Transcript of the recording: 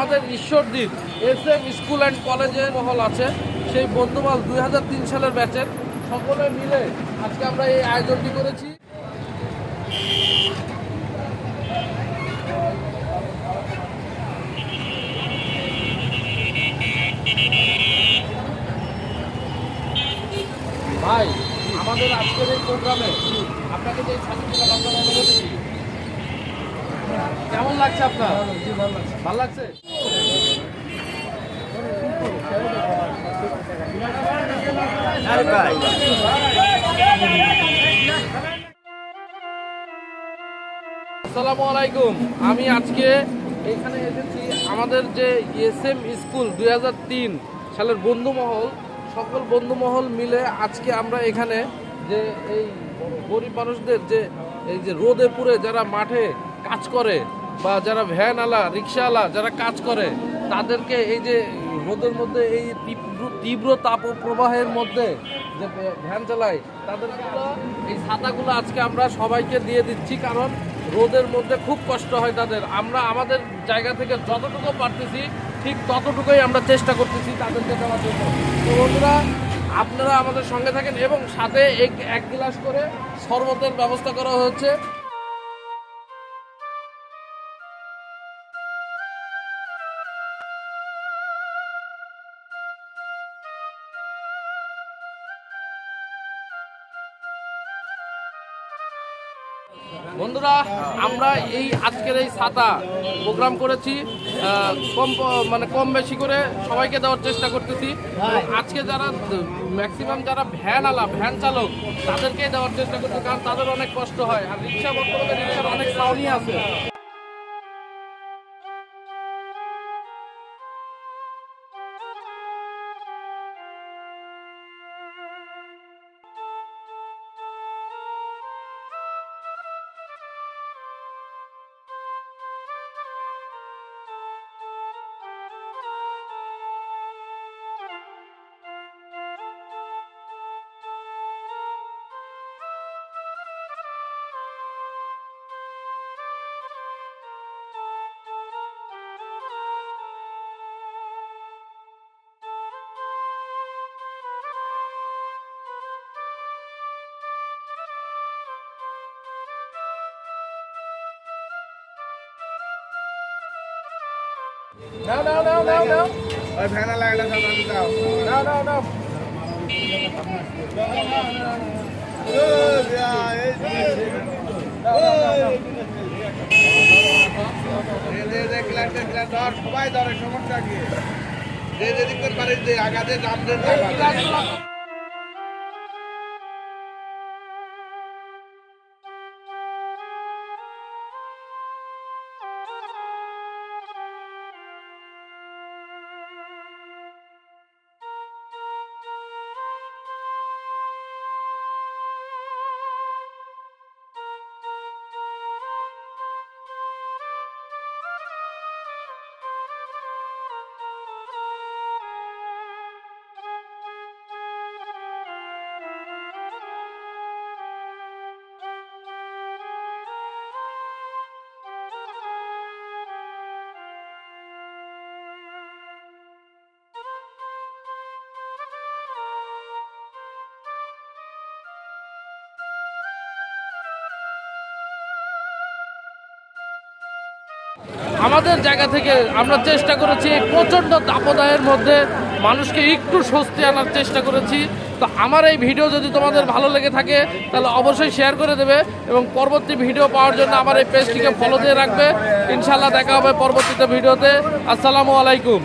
আমাদের Ishwardip S M school and কলেজের মহল আছে। সেই বন্ধুমাল দুই হাজার তিন সালের ব্যাচের সকলে মিলে আজকে আমরা এই আয়োজনটি করেছি। ভাই আমাদের আজকের এই প্রোগ্রামে আপনাকে যে কেমন লাগছে আপনার? ভালো লাগছে? আসসালামু আলাইকুম। আমি আজকে এখানে এসেছি আমাদের যে এস এম স্কুল দুই হাজার তিন সালের বন্ধুমহল, সকল বন্ধুমহল মিলে আজকে আমরা এখানে যে এই গরিব মানুষদের যে এই যে রোদে পুড়ে যারা মাঠে কাজ করে বা যারা ভ্যান আলা রিক্সাওয়ালা যারা কাজ করে, তাদেরকে এই যে রোদের মধ্যে এই তীব্র তীব্র তাপ প্রবাহের মধ্যে যে ভ্যান চালায়, তাদের এই ছাতাগুলো আজকে আমরা সবাইকে দিয়ে দিচ্ছি, কারণ রোদের মধ্যে খুব কষ্ট হয় তাদের। আমরা আমাদের জায়গা থেকে যতটুকু পারতেছি, ঠিক ততটুকুই আমরা চেষ্টা করতেছি তাদেরকে দেওয়ার জন্য। তো বন্ধুরা, আপনারা আমাদের সঙ্গে থাকেন এবং সাথে এক এক গ্লাস করে শরবতের ব্যবস্থা করা হয়েছে। বন্ধুরা, আমরা এই আজকের এই ছাতা প্রোগ্রাম করেছি কম মানে কম বেশি করে সবাইকে দেওয়ার চেষ্টা করতেছি। আজকে যারা ম্যাক্সিমাম যারা ভ্যান আলা, ভ্যান চালক, তাদেরকেই দেওয়ার চেষ্টা করছি, কারণ তাদের অনেক কষ্ট হয়। আর রিক্সা বর্তমানে, রিক্সার অনেক সাউনি আছে। নাও নাও নাও নাও নাও। ওই ফ্যানে লাগালে সামনে দাও নাও নাও নাও। সবাই ধরে সমস্যা কি? যে যেদিক করে পারে যে আগাতে দাম দেন আমাদের জায়গা থেকে আমরা চেষ্টা করেছি প্রচণ্ড দাপদাহের মধ্যে মানুষকে একটু স্বস্তি আনার চেষ্টা করেছি। তো আমার এই ভিডিও যদি তোমাদের ভালো লেগে থাকে, তাহলে অবশ্যই শেয়ার করে দেবে এবং পরবর্তী ভিডিও পাওয়ার জন্য আমার এই পেজটিকে ফলো দিয়ে রাখবে। ইনশাল্লাহ দেখা হবে পরবর্তীতে ভিডিওতে। আসসালামু আলাইকুম।